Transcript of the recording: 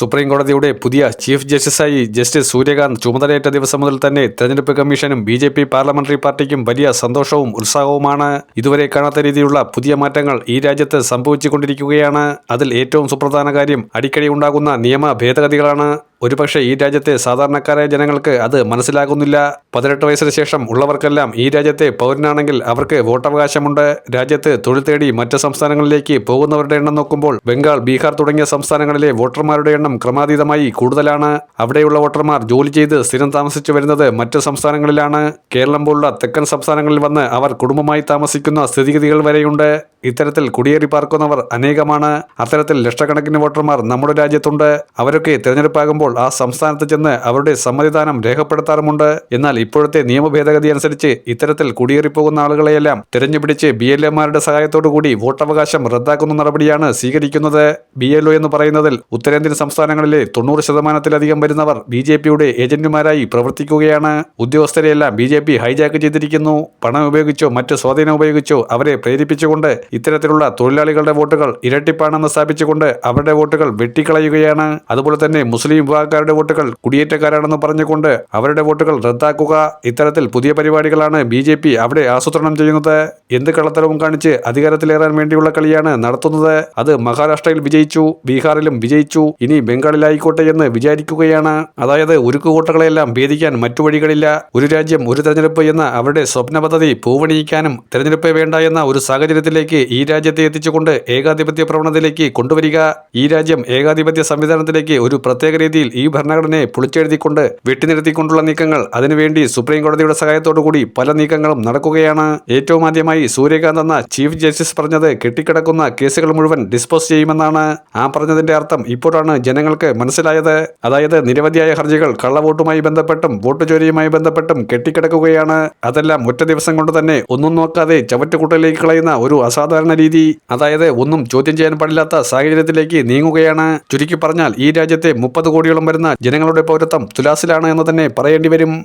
Supreme കോടതിയുടെ പുതിയ chief ജസ്റ്റിസായി justice Suryakant ചുമതലയേറ്റ ദിവസം മുതൽ തന്നെ തെരഞ്ഞെടുപ്പ് കമ്മീഷനും ബി പാർലമെന്ററി പാർട്ടിക്കും വലിയ സന്തോഷവും ഉത്സാഹവുമാണ്. ഇതുവരെ കാണാത്ത രീതിയിലുള്ള പുതിയ മാറ്റങ്ങൾ ഈ രാജ്യത്ത് സംഭവിച്ചുകൊണ്ടിരിക്കുകയാണ്. അതിൽ ഏറ്റവും സുപ്രധാന കാര്യം അടിക്കടി ഉണ്ടാകുന്ന നിയമ ഭേദഗതികളാണ്. ഒരുപക്ഷെ ഈ രാജ്യത്തെ സാധാരണക്കാരായ ജനങ്ങൾക്ക് അത് മനസ്സിലാകുന്നില്ല. പതിനെട്ട് വയസ്സിന് ശേഷം ഉള്ളവർക്കെല്ലാം ഈ രാജ്യത്തെ പൗരനാണെങ്കിൽ അവർക്ക് വോട്ടവകാശമുണ്ട്. രാജ്യത്ത് തൊഴിൽ തേടി മറ്റ് സംസ്ഥാനങ്ങളിലേക്ക് പോകുന്നവരുടെ എണ്ണം നോക്കുമ്പോൾ ബംഗാൾ ബീഹാർ തുടങ്ങിയ സംസ്ഥാനങ്ങളിലെ വോട്ടർമാരുടെ എണ്ണം ക്രമാതീതമായി കൂടുതലാണ്. അവിടെയുള്ള വോട്ടർമാർ ജോലി ചെയ്ത് സ്ഥിരം താമസിച്ചു വരുന്നത് മറ്റ് സംസ്ഥാനങ്ങളിലാണ്. കേരളം പോലുള്ള തെക്കൻ സംസ്ഥാനങ്ങളിൽ വന്ന് അവർ കുടുംബമായി താമസിക്കുന്ന സ്ഥിതിഗതികൾ വരെയുണ്ട്. ഇത്തരത്തിൽ കുടിയേറി പാർക്കുന്നവർ അനേകമാണ്. അത്തരത്തിൽ ലക്ഷക്കണക്കിന് വോട്ടർമാർ നമ്മുടെ രാജ്യത്തുണ്ട്. അവരൊക്കെ തിരഞ്ഞെടുപ്പാകുമ്പോൾ ആ സംസ്ഥാനത്ത് ചെന്ന് അവരുടെ സമ്മതിദാനം രേഖപ്പെടുത്താറുമുണ്ട്. എന്നാൽ ഇപ്പോഴത്തെ നിയമ ഭേദഗതി അനുസരിച്ച് ഇത്തരത്തിൽ കുടിയേറിപ്പോകുന്ന ആളുകളെയെല്ലാം തിരഞ്ഞുപിടിച്ച് ബി എൽ എമാരുടെ സഹായത്തോടുകൂടി വോട്ടവകാശം റദ്ദാക്കുന്ന നടപടിയാണ് സ്വീകരിക്കുന്നത്. ബി എൽ ഒ എന്ന് പറയുന്നതിൽ ഉത്തരേന്ത്യൻ സംസ്ഥാനങ്ങളിലെ തൊണ്ണൂറ് ശതമാനത്തിലധികം വരുന്നവർ ബി ജെ പിയുടെ ഏജന്റുമാരായി പ്രവർത്തിക്കുകയാണ്. ഉദ്യോഗസ്ഥരെയെല്ലാം ബി ജെ പി ഹൈജാക്ക് ചെയ്തിരിക്കുന്നു. പണം ഉപയോഗിച്ചോ മറ്റ് സ്വാധീനം ഉപയോഗിച്ചോ അവരെ പ്രേരിപ്പിച്ചുകൊണ്ട് ഇത്തരത്തിലുള്ള തൊഴിലാളികളുടെ വോട്ടുകൾ ഇരട്ടിപ്പാണെന്ന് സ്ഥാപിച്ചുകൊണ്ട് അവരുടെ വോട്ടുകൾ വെട്ടിക്കളയുകയാണ്. അതുപോലെ തന്നെ മുസ്ലിം വിഭാഗക്കാരുടെ വോട്ടുകൾ കുടിയേറ്റക്കാരാണെന്ന് പറഞ്ഞുകൊണ്ട് അവരുടെ വോട്ടുകൾ റദ്ദാക്കുക. ഇത്തരത്തിൽ പുതിയ പരിപാടികളാണ് ബി അവിടെ ആസൂത്രണം ചെയ്യുന്നത്. എന്ത് കള്ളത്തരവും കാണിച്ച് അധികാരത്തിലേറാൻ വേണ്ടിയുള്ള കളിയാണ് നടത്തുന്നത്. അത് മഹാരാഷ്ട്രയിൽ വിജയിച്ചു ബീഹാറിലും വിജയിച്ചു ഇനി ബംഗാളിലായിക്കോട്ടെ എന്ന് വിചാരിക്കുകയാണ്. അതായത് ഉരുക്കുകോട്ടകളെല്ലാം ഭേദിക്കാൻ മറ്റു വഴികളില്ല. ഒരു രാജ്യം ഒരു തെരഞ്ഞെടുപ്പ് എന്ന അവരുടെ സ്വപ്ന പദ്ധതി പൂവണിയിക്കാനും തെരഞ്ഞെടുപ്പ് വേണ്ട എന്ന ഒരു സാഹചര്യത്തിലേക്ക് ഈ രാജ്യത്തെ എത്തിച്ചുകൊണ്ട് ഏകാധിപത്യ പ്രവണതയിലേക്ക് കൊണ്ടുവരിക. ഈ രാജ്യം ഏകാധിപത്യ സംവിധാനത്തിലേക്ക് ഒരു പ്രത്യേക രീതിയിൽ ഈ ഭരണഘടനയെ പൊളിച്ചെഴുതിക്കൊണ്ട് വെട്ടിനിരത്തിക്കൊണ്ടുള്ള നീക്കങ്ങൾ അതിനുവേണ്ടി സുപ്രീം കോടതിയുടെ സഹായത്തോടുകൂടി പല നീക്കങ്ങളും നടക്കുകയാണ്. ഏറ്റവും ആദ്യമായി സൂര്യകാന്ത് എന്ന ചീഫ് ജസ്റ്റിസ് പറഞ്ഞത് കെട്ടിക്കിടക്കുന്ന കേസുകൾ മുഴുവൻ ഡിസ്പോസ് ചെയ്യുമെന്നാണ് ആ പറഞ്ഞതിന്റെ അർത്ഥം. ഇപ്പോഴാണ് ജനങ്ങൾക്ക് മനസ്സിലായത്. അതായത് നിരവധിയായ ഹർജികൾ കള്ളവോട്ടുമായി ബന്ധപ്പെട്ടും വോട്ട് ചോരിയുമായി ബന്ധപ്പെട്ടും കെട്ടിക്കിടക്കുകയാണ്. അതെല്ലാം ഒറ്റ ദിവസം കൊണ്ട് തന്നെ ഒന്നും നോക്കാതെ ചവറ്റുകുട്ടയിലേക്ക് കളയുന്ന ഒരു അസാധാരണ രീതി. അതായത് ഒന്നും ചോദ്യം ചെയ്യാൻ പാടില്ലാത്ത സാഹചര്യത്തിലേക്ക് നീങ്ങുകയാണ്. ചുരുക്കി പറഞ്ഞാൽ ഈ രാജ്യത്തെ മുപ്പത് കോടിയോളം വരുന്ന ജനങ്ങളുടെ പൗരത്വം തുലാസിലാണ് എന്ന് തന്നെ പറയേണ്ടി വരും.